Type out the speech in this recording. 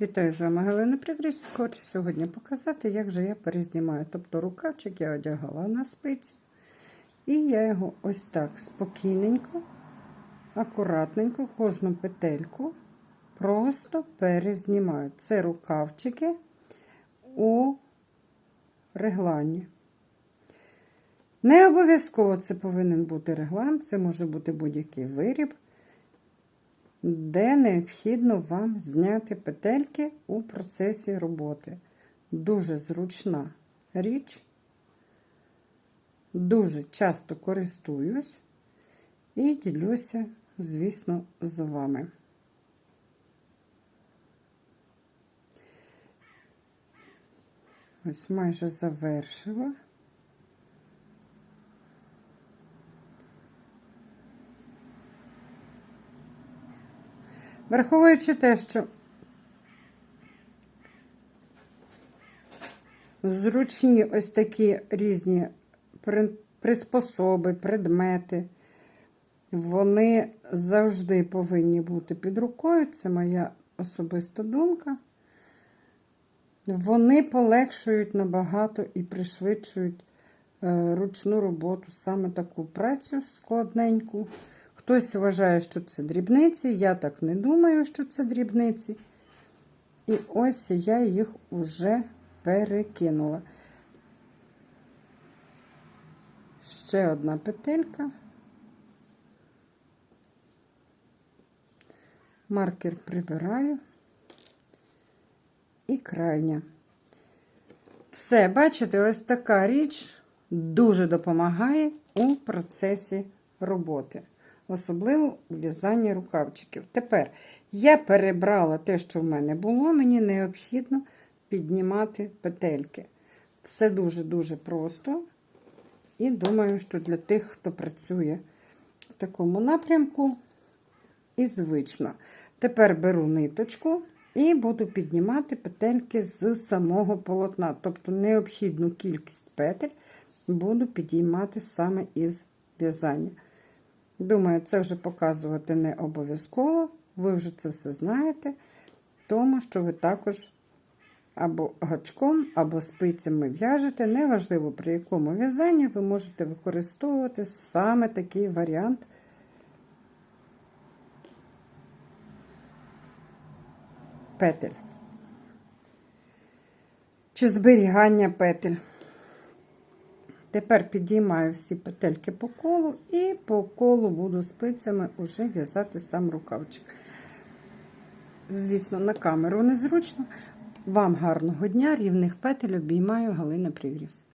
Вітаю з вами Галина Пригріс. Хочу сьогодні показати, як же я перезнімаю. Тобто рукавчик я одягала на спицю. І я його ось так спокійненько, акуратненько, кожну петельку просто перезнімаю. Це рукавчики у реглані. Не обов'язково це повинен бути реглан, це може бути будь-який виріб де необхідно вам зняти петельки у процесі роботи. Дуже зручна річ, дуже часто користуюсь і ділюся, звісно, з вами. Ось майже завершила. Враховуючи те, що зручні ось такі різні приспособи, предмети, вони завжди повинні бути під рукою. Це моя особиста думка. Вони полегшують набагато і пришвидшують е, ручну роботу, саме таку працю складненьку. Хтось вважає, що це дрібниці. Я так не думаю, що це дрібниці. І ось я їх уже перекинула. Ще одна петелька. Маркер прибираю. І крайня. Все, бачите, ось така річ дуже допомагає у процесі роботи особливо у в'язанні рукавчиків. Тепер я перебрала те, що в мене було, мені необхідно піднімати петельки. Все дуже-дуже просто. І думаю, що для тих, хто працює в такому напрямку, і звично. Тепер беру ниточку і буду піднімати петельки з самого полотна. Тобто необхідну кількість петель буду підіймати саме із в'язання. Думаю, це вже показувати не обов'язково. Ви вже це все знаєте, тому що ви також або гачком, або спицями в'яжете. Неважливо, при якому в'язанні ви можете використовувати саме такий варіант. Петель. Чи зберігання петель. Тепер підіймаю всі петельки по колу і по колу буду спицями уже в'язати сам рукавчик. Звісно, на камеру незручно. Вам гарного дня, рівних петель обіймаю Галина Привріс.